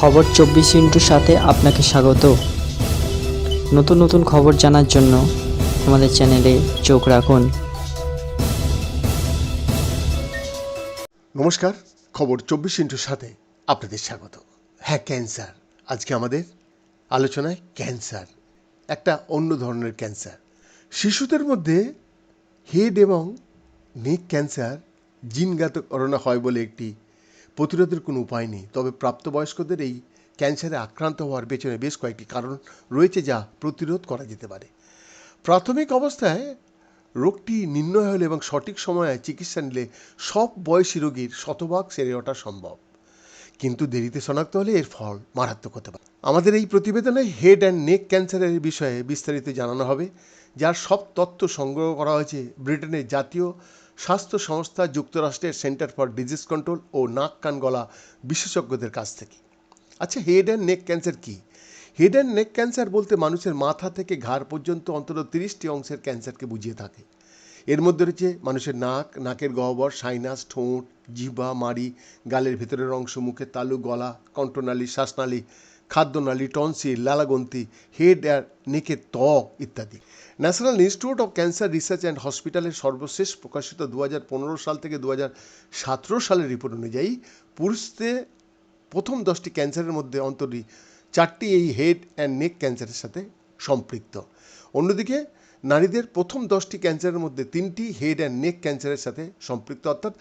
খবর চব্বিশ ইন্টুর সাথে আপনাকে স্বাগত। নতুন নতুন খবর জানার জন্য আমাদের চ্যানেলে চোখ রাখুন। নমস্কার, খবর চব্বিশ ইন্টুর সাথে আপনাদের স্বাগত। হ্যাঁ ক্যান্সার। আজকে আমাদের আলোচনায় ক্যান্সার, একটা অন্য ধরনের ক্যান্সার। শিশুদের মধ্যে হেড এবং নেক ক্যান্সার জিনগত করোনা হয় বলে একটি প্রতিরোধের কোনো উপায় নেই। তবে প্রাপ্তবয়স্কদের এই ক্যান্সারে আক্রান্ত হওয়ার পেছনে বেশ কয়েকটি কারণ রয়েছে যা প্রতিরোধ করা যেতে পারে। প্রাথমিক অবস্থায় রোগটি নির্ণয় হলে এবং সঠিক সময়ে চিকিৎসা নিলে সব বয়সী রোগীর শতভাগ সেরে ওঠা সম্ভব। কিন্তু দেরিতে শনাক্ত হলে এর ফল মারাত্মক হতে পারে। আমাদের এই প্রতিবেদনে হেড অ্যান্ড নেক ক্যান্সারের বিষয়ে বিস্তারিত জানানো হবে, যার সব তথ্য সংগ্রহ করা হয়েছে ব্রিটেনের জাতীয় স্বাস্থ্য সংস্থা যুক্তরাষ্ট্রের সেন্টার ফর ডিজিজ কন্ট্রোল ও নাক কান গলা বিশেষজ্ঞদের কাছ থেকে। আচ্ছা হেড অ্যান্ড নেক ক্যান্সার কী? হেড অ্যান্ড নেক ক্যান্সার বলতে মানুষের মাথা থেকে ঘাড় পর্যন্ত অন্তত তিরিশটি অংশের ক্যান্সারকে বুঝিয়ে থাকে। এর মধ্যে রয়েছে মানুষের নাক, নাকের গহ্বর, সাইনাস, ঠোঁট, জিহ্বা, মাড়ি, গালের ভেতরের অংশ, মুখের তালু, গলা, কণ্ঠনালী, শ্বাসনালী খাদ্যনালী, টনসিল, লালাগন্তি, হেড আর নেকের ত্বক ইত্যাদি। National institute of cancer research and হসপিটালের সর্বশেষ প্রকাশিত দু হাজার পনেরো সাল থেকে দু হাজার সতেরো সালের রিপোর্ট অনুযায়ী পুরুষদের প্রথম দশটি ক্যান্সারের মধ্যে অন্তরি চারটি এই হেড অ্যান্ড নেক ক্যান্সারের সাথে সম্পৃক্ত। অন্যদিকে, নারীদের প্রথম দশটি ক্যান্সারের মধ্যে তিনটি হেড অ্যান্ড নেক ক্যান্সারের সাথে সম্পৃক্ত, অর্থাৎ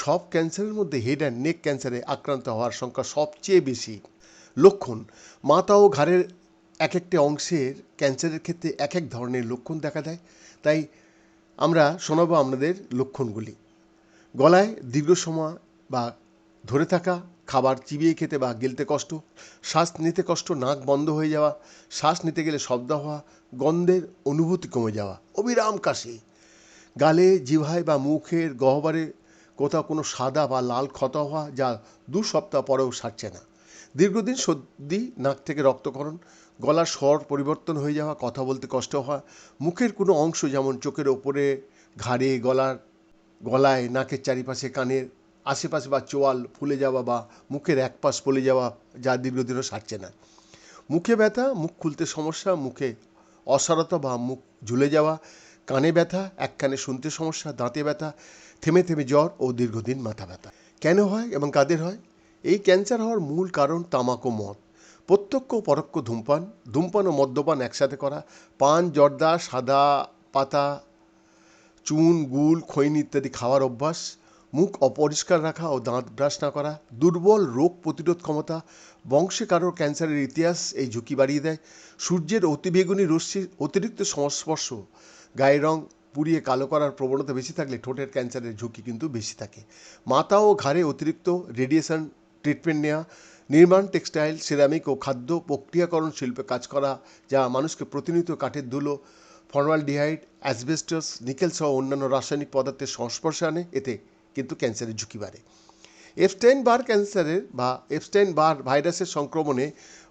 সব ক্যান্সারের মধ্যে হেড অ্যান্ড নেক ক্যান্সারে আক্রান্ত হওয়ার সংখ্যা সবচেয়ে বেশি। লক্ষণ। মাথা ও ঘাড়ের এক একটি অংশের ক্যান্সারের ক্ষেত্রে এক এক ধরনের লক্ষণ দেখা দেয়। তাই আমরা শোনাবো আপনাদের লক্ষণগুলি। গলায় দীর্ঘ সময় বা ধরে থাকা, খাবার চিবিয়ে খেতে বা গেলতে কষ্ট, শ্বাস নিতে কষ্ট, নাক বন্ধ হয়ে যাওয়া, শ্বাস নিতে গেলে শব্দ হওয়া, গন্ধের অনুভূতি কমে যাওয়া, অবিরাম কাশি। গালে, জিভায় বা মুখের গহ্বরে কোথাও কোনো সাদা বা লাল ক্ষত হওয়া যা দু সপ্তাহ পরেও সারছে না। দীর্ঘদিন সর্দি, নাক থেকে রক্তকরণ গলার স্বর পরিবর্তন হয়ে যাওয়া, কথা বলতে কষ্ট হওয়া, মুখের কোনো অংশ যেমন চোখের ওপরে ঘাড়ে গলার গলায়, নাকের চারিপাশে, কানের আশেপাশে বা চোয়াল ফুলে যাওয়া বা মুখের এক পাশ ফুলে যাওয়া যা দীর্ঘদিনও সারছে না। মুখে ব্যথা, মুখ খুলতে সমস্যা, মুখে অসারতা বা মুখ ঝুলে যাওয়া, কানে ব্যথা এক কানে শুনতে সমস্যা, দাঁতে ব্যথা, থেমে থেমে জ্বর ও দীর্ঘদিন মাথা ব্যথা। কেন হয় এবং কাদের হয়? এই ক্যান্সার হওয়ার মূল কারণ তামাক ও মদ। প্রত্যক্ষ পরোক্ষ ধূমপান ধূমপান ও মদ্যপান একসাথে করা, পান, জর্দা, সাদা পাতা, চুন গুল খৈনি ইত্যাদি খাওয়ার অভ্যাস, মুখ অপরিষ্কার রাখা ও দাঁত ব্রাশ না করা, দুর্বল রোগ প্রতিরোধ ক্ষমতা, বংশে কারোর ক্যান্সারের ইতিহাস এই ঝুঁকি বাড়িয়ে দেয়, সূর্যের অতিবেগুনি রশ্মির অতিরিক্ত সংস্পর্শ, গায়ের রং পুড়িয়ে কালো করার প্রবণতা বেশি থাকলে ঠোঁটের ক্যান্সারের ঝুঁকি কিন্তু বেশি থাকে। মাথা ও ঘাড়ে অতিরিক্ত রেডিয়েশন ট্রিটমেন্ট নেওয়া নির্মাণ টেক্সটাইল সিরামিক ও খাদ্য প্রক্রিয়াকরণ শিল্পে কাজ করা, যা মানুষকে প্রতিনিয়ত কাঠের ধুলো ফর্মালডিহাইড অ্যাসবেস্টাস নিকেল সহ অন্যান্য রাসায়নিক পদার্থের সংস্পর্শে আনে। এতে কিন্তু ক্যান্সারের ঝুঁকি বাড়ে। এফস্টাইন বার ক্যান্সারের বা এফস্টাইন বার ভাইরাসের সংক্রমণে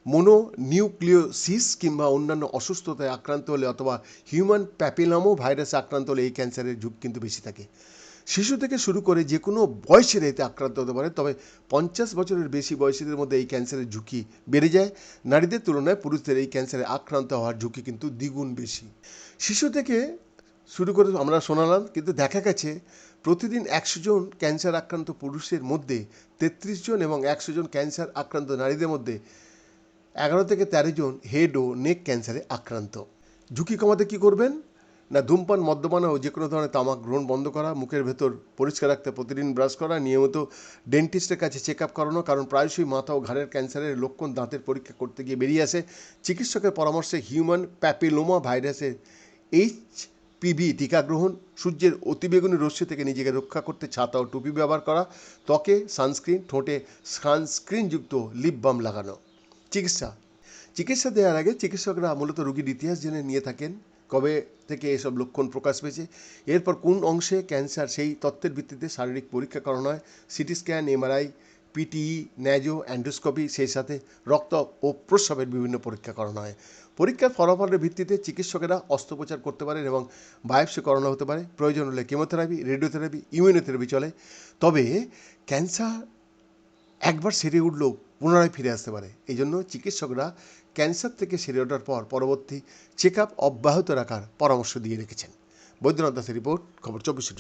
মোনো নিউক্লিওসিস কিংবা অন্যান্য অসুস্থতায় আক্রান্ত হলে অথবা হিউম্যান প্যাপিলামো ভাইরাসে আক্রান্ত হলে এই ক্যান্সারের ঝুঁকি কিন্তু বেশি থাকে। শিশু থেকে শুরু করে যে কোনো বয়সের এতে আক্রান্ত হতে পারে, তবে পঞ্চাশ বছরের বেশি বয়সীদের মধ্যে এই ক্যান্সারের ঝুঁকি বেড়ে যায়। নারীদের তুলনায় পুরুষদের এই ক্যান্সারে আক্রান্ত হওয়ার ঝুঁকি কিন্তু দ্বিগুণ বেশি। শিশু থেকে শুরু করে আমরা শোনালাম, কিন্তু দেখা গেছে প্রতিদিন একশো জন ক্যান্সার আক্রান্ত পুরুষের মধ্যে, তেত্রিশ জন এবং একশো জন ক্যান্সার আক্রান্ত নারীদের মধ্যে এগারো থেকে তেরো জন হেড ও নেক ক্যান্সারে আক্রান্ত। ঝুঁকি কমাতে কি করবেন? না, ধূমপান, মদ্যপান ও যে কোনো ধরনের তামাক গ্রহণ বন্ধ করা, মুখের ভেতর পরিষ্কার রাখতে প্রতিদিন ব্রাশ করা, নিয়মিত ডেন্টিস্টের কাছে চেক আপ করানো, কারণ প্রায়শই মাথা ও ঘাড়ের ক্যান্সারের লক্ষণ দাঁতের পরীক্ষা করতে গিয়ে বেরিয়ে আসে। চিকিৎসকের পরামর্শে হিউম্যান প্যাপিলোমা ভাইরাসের এইচ পিভি টিকা গ্রহণ, সূর্যের অতিবেগুনি রশ্মি থেকে নিজেকে রক্ষা করতে ছাতা ও টুপি ব্যবহার করা, ত্বকে সানস্ক্রিন, ঠোঁটে সানস্ক্রিনযুক্ত লিপ বাম লাগানো। চিকিৎসা। চিকিৎসা দেওয়ার আগে চিকিৎসকরা মূলত রোগীর ইতিহাস জেনে নিয়ে থাকেন। কবে থেকে এসব লক্ষণ প্রকাশ পেয়েছে? এরপর কোন অংশে ক্যান্সার? সেই তত্ত্বের ভিত্তিতে শারীরিক পরীক্ষা করানো হয়। CT scan, MRI, PET nasoendoscopy, সেই সাথে রক্ত ও প্রস্রাবের বিভিন্ন পরীক্ষা করানো হয়। পরীক্ষার ফলাফলের ভিত্তিতে চিকিৎসকেরা অস্ত্রোপচার করতে পারেন এবং বায়োপসি করানো হতে পারে। প্রয়োজন হলে কেমোথেরাপি, রেডিওথেরাপি, ইমিউনোথেরাপি চলে। তবে ক্যান্সার একবার সেরে উঠলেও পুনরায় ফিরে আসতে পারে। এই জন্য চিকিৎসকরা ক্যান্সার থেকে সেরে ওঠার পর পরবর্তী চেক আপ অব্যাহত রাখার পরামর্শ দিয়ে রেখেছেন। বৈদ্যনাথ দাসের রিপোর্ট, খবর চব্বিশ সাত